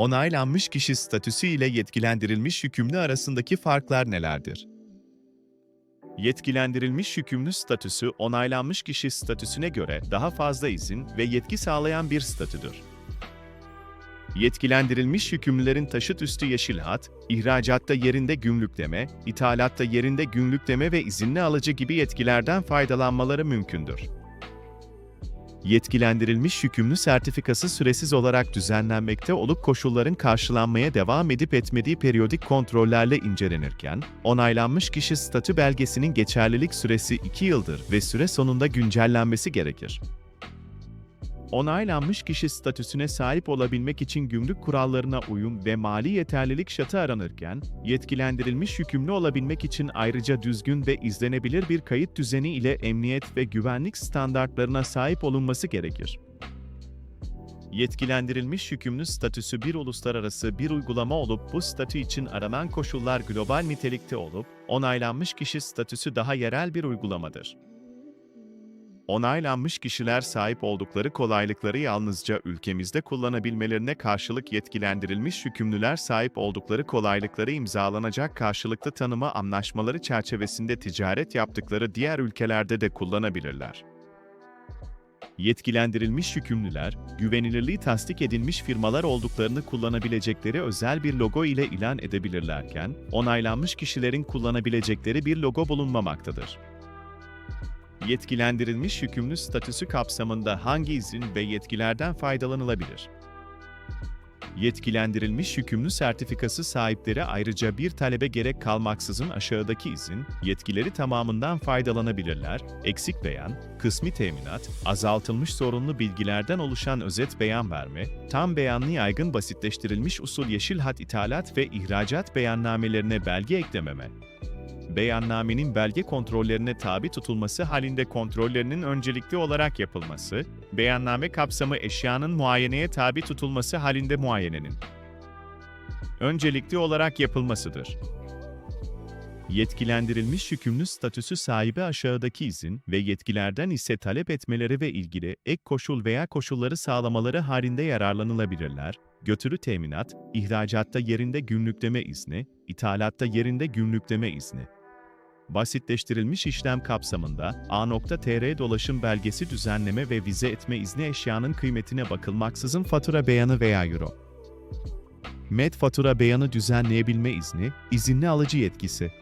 Onaylanmış kişi statüsü ile yetkilendirilmiş yükümlü arasındaki farklar nelerdir? Yetkilendirilmiş yükümlü statüsü onaylanmış kişi statüsüne göre daha fazla izin ve yetki sağlayan bir statüdür. Yetkilendirilmiş yükümlülerin taşıt üstü yeşil hat, ihracatta yerinde gümrükleme, ithalatta yerinde gümrükleme ve izinli alıcı gibi yetkilerden faydalanmaları mümkündür. Yetkilendirilmiş yükümlü sertifikası süresiz olarak düzenlenmekte olup koşulların karşılanmaya devam edip etmediği periyodik kontrollerle incelenirken, onaylanmış kişi statü belgesinin geçerlilik süresi 2 yıldır ve süre sonunda güncellenmesi gerekir. Onaylanmış kişi statüsüne sahip olabilmek için gümrük kurallarına uyum ve mali yeterlilik şartı aranırken, yetkilendirilmiş yükümlü olabilmek için ayrıca düzgün ve izlenebilir bir kayıt düzeni ile emniyet ve güvenlik standartlarına sahip olunması gerekir. Yetkilendirilmiş yükümlü statüsü bir uluslararası bir uygulama olup bu statü için aranan koşullar global nitelikte olup, onaylanmış kişi statüsü daha yerel bir uygulamadır. Onaylanmış kişiler sahip oldukları kolaylıkları yalnızca ülkemizde kullanabilmelerine karşılık yetkilendirilmiş yükümlüler sahip oldukları kolaylıkları imzalanacak karşılıklı tanıma anlaşmaları çerçevesinde ticaret yaptıkları diğer ülkelerde de kullanabilirler. Yetkilendirilmiş yükümlüler, güvenilirliği tasdik edilmiş firmalar olduklarını kullanabilecekleri özel bir logo ile ilan edebilirlerken, onaylanmış kişilerin kullanabilecekleri bir logo bulunmamaktadır yetkilendirilmiş yükümlü statüsü kapsamında hangi izin ve yetkilerden faydalanılabilir? Yetkilendirilmiş yükümlü sertifikası sahipleri ayrıca bir talebe gerek kalmaksızın aşağıdaki izin, yetkileri tamamından faydalanabilirler, eksik beyan, kısmi teminat, azaltılmış sorunlu bilgilerden oluşan özet beyan verme, tam beyanlı yaygın basitleştirilmiş usul yeşil hat ithalat ve ihracat beyannamelerine belge eklememe, beyannamenin belge kontrollerine tabi tutulması halinde kontrollerinin öncelikli olarak yapılması, beyanname kapsamı eşyanın muayeneye tabi tutulması halinde muayenenin öncelikli olarak yapılmasıdır. Yetkilendirilmiş yükümlü statüsü sahibi aşağıdaki izin ve yetkilerden ise talep etmeleri ve ilgili ek koşul veya koşulları sağlamaları halinde yararlanılabilirler. Götürü teminat, ihracatta yerinde gümrükleme izni, ithalatta yerinde gümrükleme izni basitleştirilmiş işlem kapsamında A.TR dolaşım belgesi düzenleme ve vize etme izni eşyanın kıymetine bakılmaksızın fatura beyanı veya euro. MED fatura beyanı düzenleyebilme izni, izinli alıcı yetkisi,